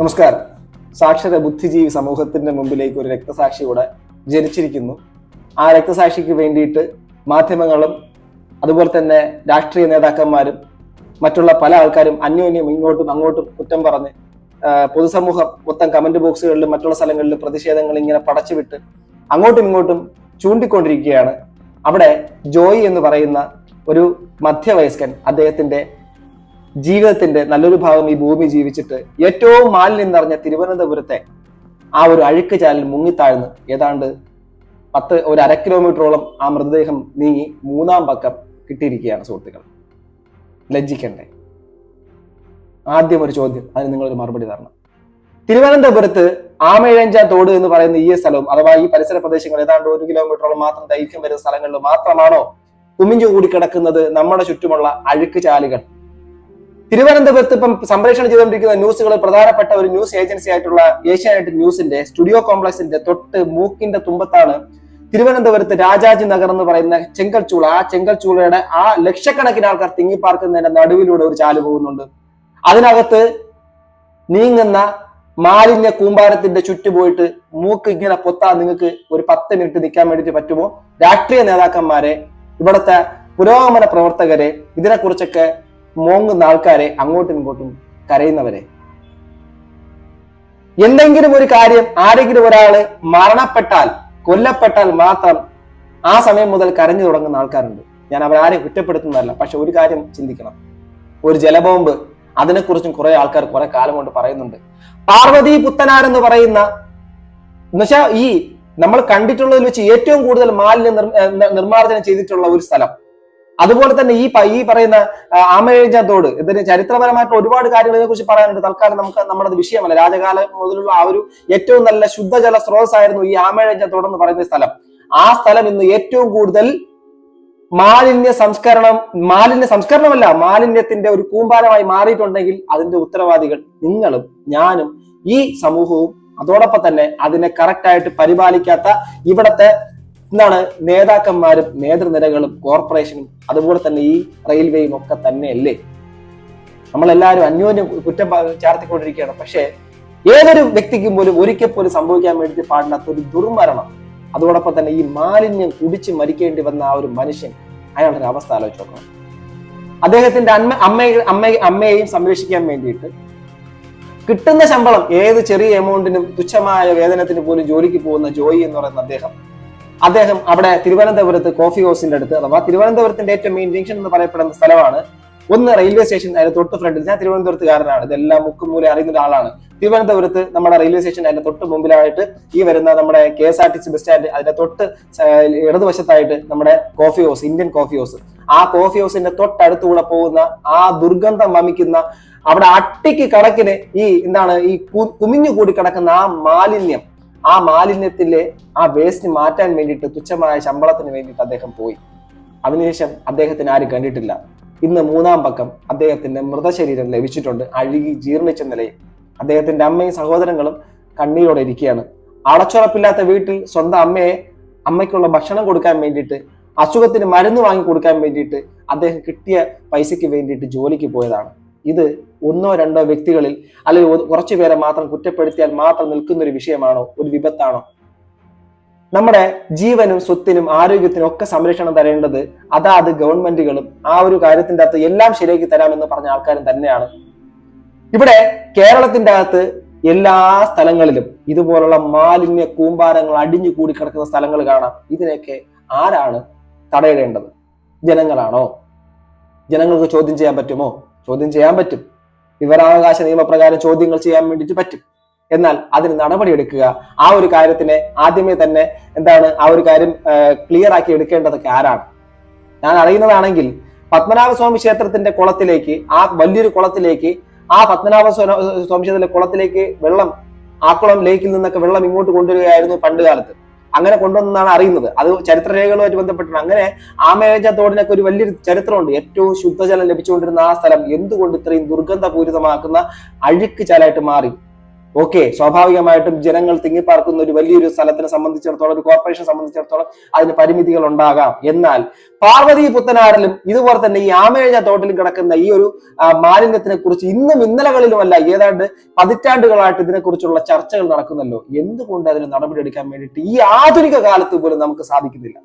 നമസ്കാരം. സാക്ഷര ബുദ്ധിജീവി സമൂഹത്തിന്റെ മുമ്പിലേക്ക് ഒരു രക്തസാക്ഷി കൂടെ ജനിച്ചിരിക്കുന്നു. ആ രക്തസാക്ഷിക്ക് വേണ്ടിയിട്ട് മാധ്യമങ്ങളും അതുപോലെ തന്നെ രാഷ്ട്രീയ നേതാക്കന്മാരും മറ്റുള്ള പല ആൾക്കാരും അന്യോന്യം ഇങ്ങോട്ടും അങ്ങോട്ടും കുറ്റം പറഞ്ഞ് പൊതുസമൂഹം മൊത്തം കമന്റ് ബോക്സുകളിലും മറ്റുള്ള സ്ഥലങ്ങളിലും പ്രതിഷേധങ്ങൾ ഇങ്ങനെ പടച്ചുവിട്ട് അങ്ങോട്ടും ഇങ്ങോട്ടും ചൂണ്ടിക്കൊണ്ടിരിക്കുകയാണ്. അവിടെ ജോയി എന്ന് പറയുന്ന ഒരു മധ്യവയസ്കൻ അദ്ദേഹത്തിന്റെ ജീവിതത്തിന്റെ നല്ലൊരു ഭാഗം ഈ ഭൂമി ജീവിച്ചിട്ട് ഏറ്റവും മാലിന്യം നിറഞ്ഞ തിരുവനന്തപുരത്തെ ആ ഒരു അഴുക്ക് ചാലിൽ മുങ്ങിത്താഴ്ന്ന്. ഏതാണ്ട് പത്ത് ഒരു അര കിലോമീറ്ററോളം ആ മൃതദേഹം നീങ്ങി മൂന്നാം പക്കം കിട്ടിയിരിക്കുകയാണ് സുഹൃത്തുക്കൾ ലജ്ജിക്കണ്ടേ? ആദ്യം ഒരു ചോദ്യം അതിന് നിങ്ങളൊരു മറുപടി തരണം. തിരുവനന്തപുരത്ത് ആമേഴഞ്ച തോട് എന്ന് പറയുന്ന ഈ സ്ഥലവും അഥവാ ഈ പരിസര പ്രദേശങ്ങൾ ഏതാണ്ട് ഒരു കിലോമീറ്ററോളം മാത്രം ദൈർഘ്യം വരുന്ന സ്ഥലങ്ങളിൽ മാത്രമാണോ കുമിഞ്ഞു കൂടി കിടക്കുന്നത് നമ്മുടെ ചുറ്റുമുള്ള അഴുക്ക് ചാലുകൾ തിരുവനന്തപുരത്ത് ഇപ്പം സംപ്രേഷണം ചെയ്തുകൊണ്ടിരിക്കുന്ന ന്യൂസുകൾ പ്രധാനപ്പെട്ട ഒരു ന്യൂസ് ഏജൻസി ആയിട്ടുള്ള ഏഷ്യാനെറ്റ് ന്യൂസിന്റെ സ്റ്റുഡിയോ കോംപ്ലക്സിന്റെ തൊട്ട് മൂക്കിന്റെ തുമ്പത്താണ് തിരുവനന്തപുരത്ത് രാജാജി നഗർ എന്ന് പറയുന്ന ചെങ്കൽച്ചൂള. ആ ചെങ്കൽച്ചൂളയുടെ ആ ലക്ഷക്കണക്കിന് ആൾക്കാർ തിങ്ങിപ്പാർക്കുന്നതിന്റെ നടുവിലൂടെ ഒരു ചാൽ പോകുന്നുണ്ട്. അതിനകത്ത് നീങ്ങുന്ന മാലിന്യ കൂമ്പാരത്തിന്റെ ചുറ്റു പോയിട്ട് മൂക്ക് ഇങ്ങനെ പൊത്താൻ നിങ്ങൾക്ക് ഒരു പത്ത് മിനിറ്റ് നിൽക്കാൻ വേണ്ടിയിട്ട് പറ്റുമോ? രാഷ്ട്രീയ നേതാക്കന്മാരെ ഇവിടുത്തെ പുരോഗമന പ്രവർത്തകരെ ഇതിനെക്കുറിച്ചൊക്കെ മോങ്ങുന്ന ആൾക്കാരെ അങ്ങോട്ടും ഇങ്ങോട്ടും കരയുന്നവരെ. എന്തെങ്കിലും ഒരു കാര്യം ആരെങ്കിലും ഒരാൾ മരണപ്പെട്ടാൽ കൊല്ലപ്പെട്ടാൽ മാത്രം ആ സമയം മുതൽ കരഞ്ഞു തുടങ്ങുന്ന ആൾക്കാരുണ്ട്. ഞാൻ അവരാരെയും കുറ്റപ്പെടുത്തുന്നതല്ല പക്ഷെ ഒരു കാര്യം ചിന്തിക്കണം. ഒരു ജലബോംബ് അതിനെക്കുറിച്ചും കുറെ ആൾക്കാർ കുറെ കാലം കൊണ്ട് പറയുന്നുണ്ട്. പാർവതി പുത്തനാർ എന്ന് പറയുന്ന എന്നുവെച്ചാൽ ഈ നമ്മൾ കണ്ടിട്ടുള്ളതിൽ വെച്ച് ഏറ്റവും കൂടുതൽ മാലിന്യ നിർമ്മാർജനം ചെയ്തിട്ടുള്ള ഒരു സ്ഥലം. അതുപോലെ തന്നെ ഈ ഈ പറയുന്ന ആമേഴ ഇതിന് ചരിത്രപരമായിട്ട് ഒരുപാട് കാര്യങ്ങളെ കുറിച്ച് പറയാനുണ്ട്. തൽക്കാലം നമുക്ക് നമ്മുടെ വിഷയമല്ല. രാജകാലം മുതലുള്ള ആ ഒരു ഏറ്റവും നല്ല ശുദ്ധജല സ്രോതസ്സായിരുന്നു ഈ ആമേഴ എന്ന് പറയുന്ന സ്ഥലം. ആ സ്ഥലം ഇന്ന് ഏറ്റവും കൂടുതൽ മാലിന്യ സംസ്കരണം മാലിന്യ സംസ്കരണമല്ല മാലിന്യത്തിന്റെ ഒരു കൂമ്പാരമായി മാറിയിട്ടുണ്ടെങ്കിൽ അതിന്റെ ഉത്തരവാദികൾ നിങ്ങളും ഞാനും ഈ സമൂഹവും അതോടൊപ്പം തന്നെ അതിനെ കറക്റ്റായിട്ട് പരിപാലിക്കാത്ത ഇവിടത്തെ എന്താണ് നേതാക്കന്മാരും നേതൃനിരകളും കോർപ്പറേഷനും അതുപോലെ തന്നെ ഈ റെയിൽവേയും ഒക്കെ തന്നെയല്ലേ? നമ്മളെല്ലാവരും അന്യോന്യം കുറ്റം ചാർത്തിക്കൊണ്ടിരിക്കുകയാണ്. പക്ഷേ ഏതൊരു വ്യക്തിക്കും പോലും ഒരിക്കൽ പോലും സംഭവിക്കാൻ വേണ്ടി പാടില്ലാത്ത ഒരു ദുർമരണം. അതോടൊപ്പം തന്നെ ഈ മാലിന്യം കുടിച്ച് മരിക്കേണ്ടി വന്ന ആ ഒരു മനുഷ്യൻ അയാളുടെ അവസ്ഥ ആലോചിച്ച് നോക്കണം. അദ്ദേഹത്തിന്റെ അമ്മ അമ്മയെ അമ്മ അമ്മയെയും സംരക്ഷിക്കാൻ വേണ്ടിയിട്ട് കിട്ടുന്ന ശമ്പളം ഏത് ചെറിയ എമൗണ്ടിനും തുച്ഛമായ വേതനത്തിന് പോലും ജോലിക്ക് പോകുന്ന ജോയി എന്ന് പറയുന്ന അദ്ദേഹം അദ്ദേഹം അവിടെ തിരുവനന്തപുരത്ത് കോഫി ഹൗസിന്റെ അടുത്ത് അഥവാ തിരുവനന്തപുരത്തിന്റെ ഏറ്റവും മെയിൻ ജംഗ്ഷൻ എന്ന് പറയപ്പെടുന്ന സ്ഥലമാണ്. ഒന്ന് റെയിൽവേ സ്റ്റേഷൻ അതിന്റെ തൊട്ട് ഫ്രണ്ടിൽ ഞാൻ തിരുവനന്തപുരത്തുകാരനാണ്. ഇതെല്ലാം മുക്കും അറിയുന്ന ഒരാളാണ്. തിരുവനന്തപുരത്ത് നമ്മുടെ റെയിൽവേ സ്റ്റേഷൻ അതിന്റെ തൊട്ട് മുമ്പിലായിട്ട് ഈ വരുന്ന നമ്മുടെ K S R T C bus stand അതിന്റെ തൊട്ട് ഇടതുവശത്തായിട്ട് നമ്മുടെ coffee house Indian coffee house ആ കോഫി ഹൗസിന്റെ തൊട്ടടുത്തുകൂടെ പോകുന്ന ആ ദുർഗന്ധം വമിക്കുന്ന അവിടെ അട്ടിക്ക് കണക്കിന് ഈ എന്താണ് ഈ കുമിഞ്ഞു കൂടി കിടക്കുന്ന ആ മാലിന്യം ആ മാലിന്യത്തിലെ ആ വേസ്റ്റ് മാറ്റാൻ വേണ്ടിയിട്ട് തുച്ഛമായ ശമ്പളത്തിന് വേണ്ടിയിട്ട് അദ്ദേഹം പോയി. അതിനുശേഷം അദ്ദേഹത്തിന് ആരും കണ്ടിട്ടില്ല. ഇന്ന് മൂന്നാം പക്കം അദ്ദേഹത്തിന്റെ മൃതശരീരം ലഭിച്ചിട്ടുണ്ട്. അഴുകി ജീർണിച്ച നിലയിൽ അദ്ദേഹത്തിന്റെ അമ്മയും സഹോദരങ്ങളും കണ്ണീരോടെ ഇരിക്കുകയാണ്. അടച്ചുറപ്പില്ലാത്ത വീട്ടിൽ സ്വന്തം അമ്മയെ അമ്മയ്ക്കുള്ള ഭക്ഷണം കൊടുക്കാൻ വേണ്ടിയിട്ട് അസുഖത്തിന് മരുന്ന് വാങ്ങി കൊടുക്കാൻ വേണ്ടിയിട്ട് അദ്ദേഹം കിട്ടിയ പൈസയ്ക്ക് വേണ്ടിയിട്ട് ജോലിക്ക് പോയതാണ്. ഇത് ഒന്നോ രണ്ടോ വ്യക്തികളിൽ അല്ലെങ്കിൽ കുറച്ചു പേരെ മാത്രം കുറ്റപ്പെടുത്തിയാൽ മാത്രം നിൽക്കുന്ന ഒരു വിഷയമാണോ? ഒരു വിപത്താണോ? നമ്മുടെ ജീവനും സ്വത്തിനും ആരോഗ്യത്തിനും ഒക്കെ സംരക്ഷണം തരേണ്ടത് അതാത് ഗവൺമെന്റുകളും ആ ഒരു കാര്യത്തിന്റെ അകത്ത് എല്ലാം ശരിയാക്കി തരാമെന്ന് പറഞ്ഞ ആൾക്കാരും തന്നെയാണ്. ഇവിടെ കേരളത്തിന്റെ അകത്ത് എല്ലാ സ്ഥലങ്ങളിലും ഇതുപോലുള്ള മാലിന്യ കൂമ്പാരങ്ങൾ അടിഞ്ഞു കൂടി കിടക്കുന്ന സ്ഥലങ്ങൾ കാണാം. ഇതിനെയൊക്കെ ആരാണ് തടയിടേണ്ടത്? ജനങ്ങളാണോ? ജനങ്ങൾക്ക് ചോദ്യം ചെയ്യാൻ പറ്റുമോ? ചോദ്യം ചെയ്യാൻ പറ്റും. വിവരാവകാശ നിയമപ്രകാരം ചോദ്യങ്ങൾ ചെയ്യാൻ വേണ്ടിയിട്ട് പറ്റും. എന്നാൽ അതിന് നടപടിയെടുക്കുക. ആ ഒരു കാര്യത്തിനെ ആദ്യമേ തന്നെ എന്താണ് ആ ഒരു കാര്യം ക്ലിയർ ആക്കി എടുക്കേണ്ടതൊക്കെ ആരാണ്? ഞാൻ അറിയുന്നതാണെങ്കിൽ പത്മനാഭസ്വാമി ക്ഷേത്രത്തിന്റെ കുളത്തിലേക്ക് ആ വലിയൊരു കുളത്തിലേക്ക് ആ പത്മനാഭ സ്വാ- സ്വാമി ക്ഷേത്രത്തിലെ കുളത്തിലേക്ക് വെള്ളം ആക്കുളം ലേക്കിൽ നിന്നൊക്കെ വെള്ളം ഇങ്ങോട്ട് കൊണ്ടുവരികയായിരുന്നു പണ്ട് കാലത്ത്. അങ്ങനെ കൊണ്ടുവന്നാണ് അറിയുന്നത്. അത് ചരിത്രരേഖകളുമായിട്ട് ബന്ധപ്പെട്ടാണ് അങ്ങനെ ആമേജ തോടിനൊക്കെ ഒരു വലിയൊരു ചരിത്രമുണ്ട്. ഏറ്റവും ശുദ്ധജലം ലഭിച്ചുകൊണ്ടിരുന്ന ആ സ്ഥലം എന്തുകൊണ്ട് ഇത്രയും ദുർഗന്ധപൂരിതമാക്കുന്ന അഴുക്ക് ചാലായിട്ട് മാറി? ഓക്കെ സ്വാഭാവികമായിട്ടും ജനങ്ങൾ തിങ്ങിപ്പാർക്കുന്ന ഒരു വലിയൊരു സ്ഥലത്തിനെ സംബന്ധിച്ചിടത്തോളം ഒരു കോർപ്പറേഷനെ സംബന്ധിച്ചിടത്തോളം അതിന് പരിമിതികൾ ഉണ്ടാകാം. എന്നാൽ പാർവതി പുത്തനാറിലും ഇതുപോലെ തന്നെ ഈ ആമേഴ തോട്ടിലും കിടക്കുന്ന ഈ ഒരു മാലിന്യത്തിനെ കുറിച്ച് ഇന്നും ഇന്നലകളിലുമല്ല ഏതാണ്ട് പതിറ്റാണ്ടുകളായിട്ട് ഇതിനെക്കുറിച്ചുള്ള ചർച്ചകൾ നടക്കുന്നല്ലോ. എന്തുകൊണ്ട് അതിന് നടപടിയെടുക്കാൻ വേണ്ടിയിട്ട് ഈ ആധുനിക കാലത്ത് പോലും നമുക്ക് സാധിക്കുന്നില്ല?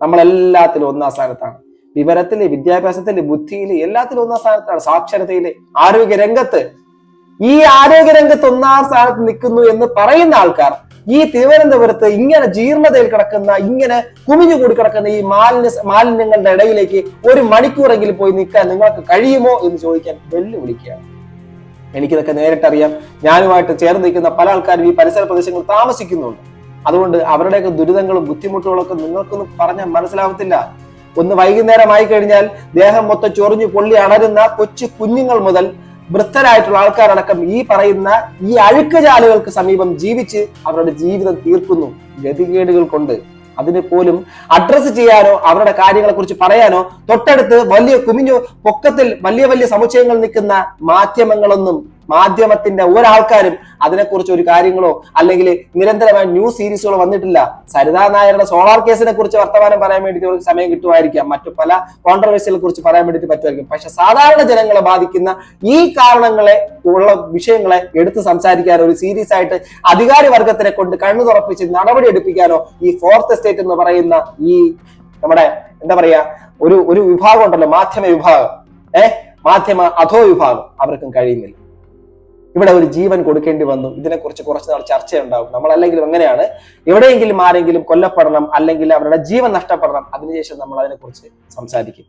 നമ്മളെല്ലാത്തിലും ഒന്നാം സ്ഥാനത്താണ്. വിവരത്തിൽ വിദ്യാഭ്യാസത്തിൽ ബുദ്ധിയിൽ എല്ലാത്തിലും ഒന്നാം സ്ഥാനത്താണ്. സാക്ഷരതയിൽ ആരോഗ്യ രംഗത്ത് ഈ ആരോഗ്യ രംഗത്ത് ഒന്നാം സ്ഥാനത്ത് നിൽക്കുന്നു എന്ന് പറയുന്ന ആൾക്കാർ ഈ തിരുവനന്തപുരത്ത് ഇങ്ങനെ ജീർണതയിൽ കിടക്കുന്ന ഇങ്ങനെ കുമിഞ്ഞുകൂടി കിടക്കുന്ന ഈ മാലിന്യ മാലിന്യങ്ങളുടെ ഇടയിലേക്ക് ഒരു മണിക്കൂറെങ്കിലും പോയി നിൽക്കാൻ നിങ്ങൾക്ക് കഴിയുമോ എന്ന് ചോദിക്കാൻ വെല്ലുവിളിക്കുകയാണ്. എനിക്കിതൊക്കെ നേരിട്ടറിയാം. ഞാനുമായിട്ട് ചേർന്ന് നിൽക്കുന്ന പല ആൾക്കാരും ഈ പരിസര പ്രദേശങ്ങളിൽ താമസിക്കുന്നുണ്ട്. അതുകൊണ്ട് അവരുടെയൊക്കെ ദുരിതങ്ങളും ബുദ്ധിമുട്ടുകളും ഒക്കെ നിങ്ങൾക്കൊന്നും പറഞ്ഞാൽ മനസ്സിലാവത്തില്ല. ഒന്ന് വൈകുന്നേരമായി കഴിഞ്ഞാൽ ദേഹം മൊത്തം ചൊറിഞ്ഞു പൊള്ളി അണരുന്ന കൊച്ചു കുഞ്ഞുങ്ങൾ മുതൽ വൃദ്ധരായിട്ടുള്ള ആൾക്കാരടക്കം ഈ പറയുന്ന ഈ അഴുക്കുചാലുകൾക്ക് സമീപം ജീവിച്ച് അവരുടെ ജീവിതം തീർക്കുന്നു. ഗതികേടുകൾ കൊണ്ട്. അതിന് പോലും അഡ്രസ് ചെയ്യാനോ അവരുടെ കാര്യങ്ങളെ കുറിച്ച് പറയാനോ തൊട്ടടുത്ത് വലിയ കുമിഞ്ഞു പൊക്കത്തിൽ വലിയ വലിയ സമുച്ചയങ്ങൾ നിൽക്കുന്ന മാധ്യമങ്ങളൊന്നും മാധ്യമത്തിന്റെ ഒരാൾക്കാരും അതിനെക്കുറിച്ച് ഒരു കാര്യങ്ങളോ അല്ലെങ്കിൽ നിരന്തരമായ ന്യൂസ് സീരീസുകളോ വന്നിട്ടില്ല. സരിതാ നായരുടെ സോളാർ കേസിനെ കുറിച്ച് വർത്തമാനം പറയാൻ വേണ്ടിയിട്ട് സമയം കിട്ടുമായിരിക്കാം. മറ്റു പല കോൺട്രവേഴ്സികളെ കുറിച്ച് പറയാൻ വേണ്ടിയിട്ട് പറ്റുമായിരിക്കും. പക്ഷെ സാധാരണ ജനങ്ങളെ ബാധിക്കുന്ന ഈ കാരണങ്ങളെ ഉള്ള വിഷയങ്ങളെ എടുത്ത് സംസാരിക്കാൻ ഒരു സീരീസ് ആയിട്ട് അധികാരി വർഗത്തിനെ കൊണ്ട് കണ്ണു തുറപ്പിച്ച് നടപടി എടുപ്പിക്കാനോ ഈ ഫോർത്ത് എസ്റ്റേറ്റ് എന്ന് പറയുന്ന ഈ നമ്മുടെ എന്താ പറയാ ഒരു ഒരു വിഭാഗം ഉണ്ടല്ലോ മാധ്യമ വിഭാഗം. ഏഹ് മാധ്യമ അധോ വിഭാഗം. അവർക്കും കഴിയുന്നില്ല. ഇവിടെ ഒരു ജീവൻ കൊടുക്കേണ്ടി വന്നു. ഇതിനെക്കുറിച്ച് കുറച്ച് നാൾ ചർച്ചയുണ്ടാവും നമ്മൾ അല്ലെങ്കിലും എങ്ങനെയാണ്? എവിടെയെങ്കിലും ആരെങ്കിലും കൊല്ലപ്പെടണം അല്ലെങ്കിൽ അവരുടെ ജീവൻ നഷ്ടപ്പെടണം അതിനുശേഷം നമ്മൾ അതിനെക്കുറിച്ച് സംസാരിക്കും.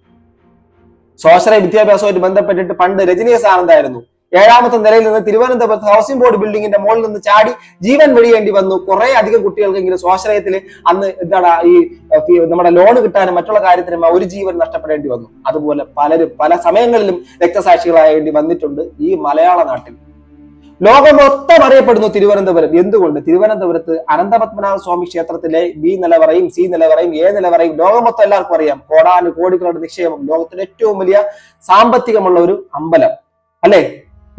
സ്വാശ്രയ വിദ്യാഭ്യാസവുമായിട്ട് ബന്ധപ്പെട്ടിട്ട് പണ്ട് രജനീയ സാനന്ദായിരുന്നു ഏഴാമത്തെ നിലയിൽ നിന്ന് തിരുവനന്തപുരത്ത് ഹൗസിംഗ് ബോർഡ് ബിൽഡിങ്ങിന്റെ മുകളിൽ നിന്ന് ചാടി ജീവൻ വെടിയേണ്ടി വന്നു. കുറെ അധികം കുട്ടികൾക്കെങ്കിലും സ്വാശ്രയത്തിൽ അന്ന് എന്താണ് ഈ നമ്മുടെ ലോൺ കിട്ടാനും മറ്റുള്ള കാര്യത്തിനും ഒരു ജീവൻ നഷ്ടപ്പെടേണ്ടി വന്നു. അതുപോലെ പലരും പല സമയങ്ങളിലും രക്തസാക്ഷികളായേണ്ടി വന്നിട്ടുണ്ട് ഈ മലയാള നാട്ടിൽ. ലോകം മൊത്തം അറിയപ്പെടുന്നു തിരുവനന്തപുരം. എന്തുകൊണ്ട്? തിരുവനന്തപുരത്ത് അനന്തപത്മനാഭ സ്വാമി ക്ഷേത്രത്തിലെ ബി നിലവറയും സി നിലവറയും എ നിലവറയും ലോകം മൊത്തം എല്ലാവർക്കും അറിയാം. കോടാനു കോടികളുടെ നിക്ഷേപം ലോകത്തിലെ ഏറ്റവും വലിയ സാമ്പത്തികമുള്ള ഒരു അമ്പലം. അല്ലെ?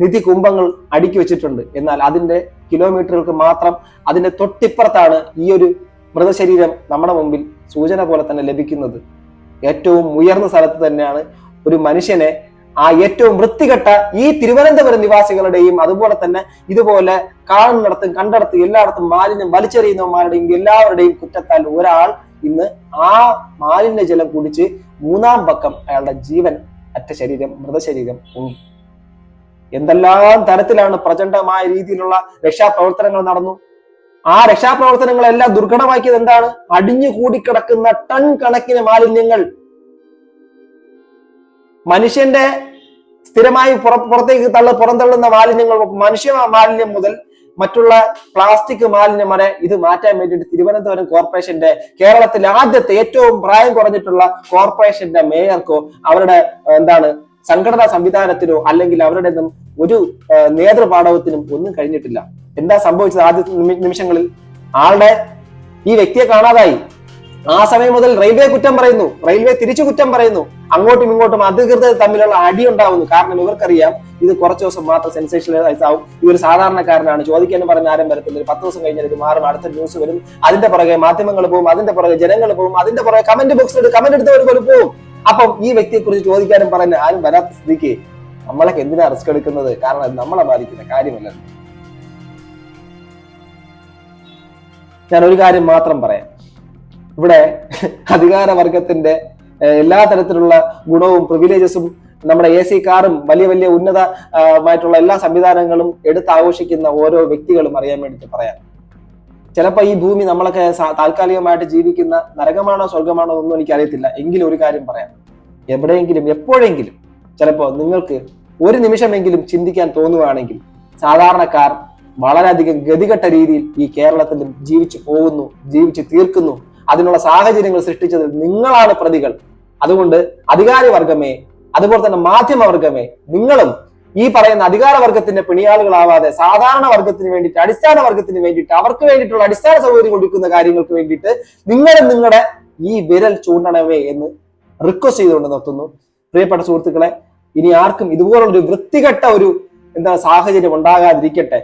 നിധി കുംഭങ്ങൾ അടുക്കി വെച്ചിട്ടുണ്ട്. എന്നാൽ അതിന്റെ കിലോമീറ്ററുകൾക്ക് മാത്രം അതിന്റെ തൊട്ടിപ്പുറത്താണ് ഈ ഒരു മൃതശരീരം നമ്മുടെ മുമ്പിൽ സൂചന പോലെ തന്നെ ലഭിക്കുന്നത്. ഏറ്റവും ഉയർന്ന സ്ഥലത്ത് തന്നെയാണ് ഒരു മനുഷ്യനെ ആ ഏറ്റവും വൃത്തികെട്ട ഈ തിരുവനന്തപുരം നിവാസികളുടെയും അതുപോലെ തന്നെ ഇതുപോലെ കാണുന്നിടത്തും കണ്ടിടത്തും എല്ലായിടത്തും മാലിന്യം വലിച്ചെറിയുന്നവന്മാരുടെയും എല്ലാവരുടെയും കുറ്റത്താൽ ഒരാൾ ഇന്ന് ആ മാലിന്യ ജലം കുടിച്ച് മൂന്നാം പക്കം അയാളുടെ ജീവൻ അറ്റ ശരീരം മൃതശരീരം പൊങ്ങി. എന്തെല്ലാം തരത്തിലാണ് പ്രചണ്ഡമായ രീതിയിലുള്ള രക്ഷാപ്രവർത്തനങ്ങൾ നടന്നു? ആ രക്ഷാപ്രവർത്തനങ്ങളെല്ലാം ദുർഘടമാക്കിയത് എന്താണ്? അടിഞ്ഞു കൂടിക്കിടക്കുന്ന ടൺ കണക്കിന് മാലിന്യങ്ങൾ. മനുഷ്യന്റെ സ്ഥിരമായി പുറ പുറത്തേക്ക് തള്ള പുറന്തള്ളുന്ന മാലിന്യങ്ങൾ മനുഷ്യ മാലിന്യം മുതൽ മറ്റുള്ള പ്ലാസ്റ്റിക് മാലിന്യം വരെ ഇത് മാറ്റാൻ വേണ്ടിയിട്ട് തിരുവനന്തപുരം കോർപ്പറേഷന്റെ കേരളത്തിലെ ആദ്യത്തെ ഏറ്റവും പ്രായം കുറഞ്ഞിട്ടുള്ള കോർപ്പറേഷന്റെ മേയർക്കോ അവരുടെ എന്താണ് സംഘടനാ സംവിധാനത്തിനോ അല്ലെങ്കിൽ അവരുടെ ഒരു നേതൃപാഠവത്തിനും ഒന്നും കഴിഞ്ഞിട്ടില്ല. എന്താ സംഭവിച്ചത് ആദ്യ നിമിഷങ്ങളിൽ? ആളുടെ ഈ വ്യക്തിയെ കാണാതായി. ആ സമയം മുതൽ റെയിൽവേ കുറ്റം പറയുന്നു. റെയിൽവേ തിരിച്ചു കുറ്റം പറയുന്നു. അങ്ങോട്ടും ഇങ്ങോട്ടും അധികൃതർ തമ്മിലുള്ള അടി ഉണ്ടാവുന്നു. കാരണം ഇവർക്കറിയാം ഇത് കുറച്ച് ദിവസം മാത്രം സെൻസേഷനലൈസ് ആവും. ഇവർ സാധാരണക്കാരനാണ്. ചോദിക്കാനും പറഞ്ഞ ആരും വരത്തില്ല. പത്ത് ദിവസം കഴിഞ്ഞാൽ ഇത് മാറും. അടുത്ത ന്യൂസ് വരും. അതിന്റെ പുറകെ മാധ്യമങ്ങൾ പോകും അതിന്റെ പുറകെ ജനങ്ങൾ പോകും അതിന്റെ പുറകെ കമന്റ് ബോക്സിൽ കമന്റ് എടുത്തവർ പോലും പോകും അപ്പം ഈ വ്യക്തിയെ കുറിച്ച് ചോദിക്കാനും പറഞ്ഞ ആരും വരാത്ത സ്ഥിതിക്ക് നമ്മളൊക്കെ എന്തിനാ റിസ്ക് എടുക്കുന്നത്? കാരണം അത് നമ്മളെ ബാധിക്കുന്ന കാര്യമല്ല ഞാൻ ഒരു കാര്യം മാത്രം പറയാം. ഇവിടെ അധികാരവർഗത്തിന്റെ എല്ലാ തരത്തിലുള്ള ഗുണവും പ്രിവിലേജസും നമ്മുടെ എ സി കാറും വലിയ വലിയ ഉന്നതമായിട്ടുള്ള എല്ലാ സംവിധാനങ്ങളും എടുത്ത് ആഘോഷിക്കുന്ന ഓരോ വ്യക്തികളും അറിയാൻ വേണ്ടിയിട്ട് പറയാം. ചിലപ്പോൾ ഈ ഭൂമി നമ്മളൊക്കെ താൽക്കാലികമായിട്ട് ജീവിക്കുന്ന നരകമാണോ സ്വർഗമാണോ എന്നൊന്നും എനിക്കറിയത്തില്ല. എങ്കിലും ഒരു കാര്യം പറയാം. എവിടെയെങ്കിലും എപ്പോഴെങ്കിലും ചിലപ്പോൾ നിങ്ങൾക്ക് ഒരു നിമിഷമെങ്കിലും ചിന്തിക്കാൻ തോന്നുവാണെങ്കിൽ സാധാരണക്കാർ വളരെയധികം ഗതികെട്ട രീതിയിൽ ഈ കേരളത്തിലും ജീവിച്ചു പോകുന്നു ജീവിച്ചു തീർക്കുന്നു അതിനുള്ള സാഹചര്യങ്ങൾ സൃഷ്ടിച്ചത് നിങ്ങളാണ് പ്രതികൾ. അതുകൊണ്ട് അധികാരവർഗമേ അതുപോലെ തന്നെ മാധ്യമവർഗമേ നിങ്ങളും ഈ പറയുന്ന അധികാരവർഗത്തിന്റെ പിണിയാളുകളാവാതെ സാധാരണ വർഗത്തിന് വേണ്ടിയിട്ട് അടിസ്ഥാന വർഗത്തിന് വേണ്ടിയിട്ട് അവർക്ക് വേണ്ടിയിട്ടുള്ള അടിസ്ഥാന സൗകര്യം കൊടുക്കുന്ന കാര്യങ്ങൾക്ക് വേണ്ടിയിട്ട് നിങ്ങളും നിങ്ങളുടെ ഈ വിരൽ ചൂണ്ടണമേ എന്ന് റിക്വസ്റ്റ് ചെയ്തുകൊണ്ട് നിർത്തുന്നു. പ്രിയപ്പെട്ട സുഹൃത്തുക്കളെ ഇനി ആർക്കും ഇതുപോലുള്ളൊരു വൃത്തികെട്ട ഒരു എന്താ സാഹചര്യം ഉണ്ടാകാതിരിക്കട്ടെ.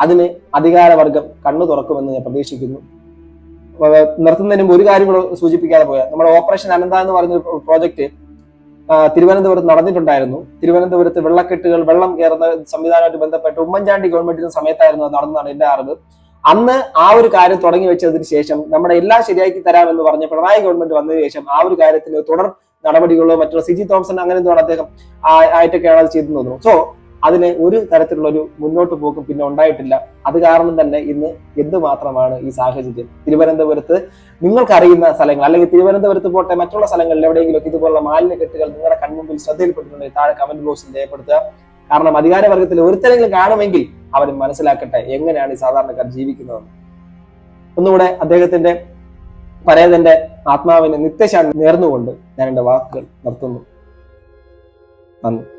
അതിന് അധികാരവർഗം കണ്ണു തുറക്കുമെന്ന് ഞാൻ പ്രതീക്ഷിക്കുന്നു. നിർത്തുന്നതിന് മുമ്പ് ഒരു കാര്യം കൂടെ സൂചിപ്പിക്കാതെ പോയാൽ നമ്മുടെ ഓപ്പറേഷൻ അനന്ത എന്ന് പറയുന്ന പ്രോജക്റ്റ് തിരുവനന്തപുരത്ത് നടന്നിട്ടുണ്ടായിരുന്നു. തിരുവനന്തപുരത്ത് വെള്ളക്കെട്ടുകൾ വെള്ളം കയറുന്ന സംവിധാനമായിട്ട് ബന്ധപ്പെട്ട് ഉമ്മൻചാണ്ടി ഗവൺമെന്റിന്റെ സമയത്തായിരുന്നു നടന്നതാണ് എന്റെ അറിവ്. അന്ന് ആ ഒരു കാര്യം തുടങ്ങി വെച്ചതിന് ശേഷം നമ്മുടെ എല്ലാം ശരിയാക്കി തരാമെന്ന് പറഞ്ഞ പിണറായി ഗവൺമെന്റ് വന്നതിന് ശേഷം ആ ഒരു കാര്യത്തിന് തുടർ നടപടികളോ മറ്റുള്ള സിജി തോംസൺ അങ്ങനെ എന്തുവാണ് അദ്ദേഹം ആയിട്ടൊക്കെയാണ് അത് ചെയ്തു തോന്നുന്നു. സോ അതിന് ഒരു തരത്തിലുള്ള ഒരു മുന്നോട്ട് പോക്കും പിന്നെ ഉണ്ടായിട്ടില്ല. അത് കാരണം തന്നെ ഇന്ന് എന്തുമാത്രമാണ് ഈ സാഹചര്യം? തിരുവനന്തപുരത്ത് നിങ്ങൾക്കറിയുന്ന സ്ഥലങ്ങൾ അല്ലെങ്കിൽ തിരുവനന്തപുരത്ത് പോട്ടെ മറ്റുള്ള സ്ഥലങ്ങളിൽ എവിടെയെങ്കിലും ഇതുപോലുള്ള മാലിന്യക്കെട്ടുകൾ നിങ്ങളുടെ കൺമുമ്പിൽ ശ്രദ്ധയിൽപ്പെട്ടിട്ടുണ്ടെങ്കിൽ താഴെ കമന്റ് ബോക്സിൽ രേഖപ്പെടുത്തുക. കാരണം അധികാര അധികാരവർഗത്തിൽ ഒരുത്തരെങ്കിലും കാണുമെങ്കിൽ അവർ മനസ്സിലാക്കട്ടെ എങ്ങനെയാണ് ഈ സാധാരണക്കാർ ജീവിക്കുന്നതെന്ന്. ഒന്നുകൂടെ അദ്ദേഹത്തിന്റെ പരേതന്റെ ആത്മാവിനെ നിത്യശാന്തി നേർന്നുകൊണ്ട് ഞാൻ എന്റെ വാക്കുകൾ നിർത്തുന്നു. നന്ദി.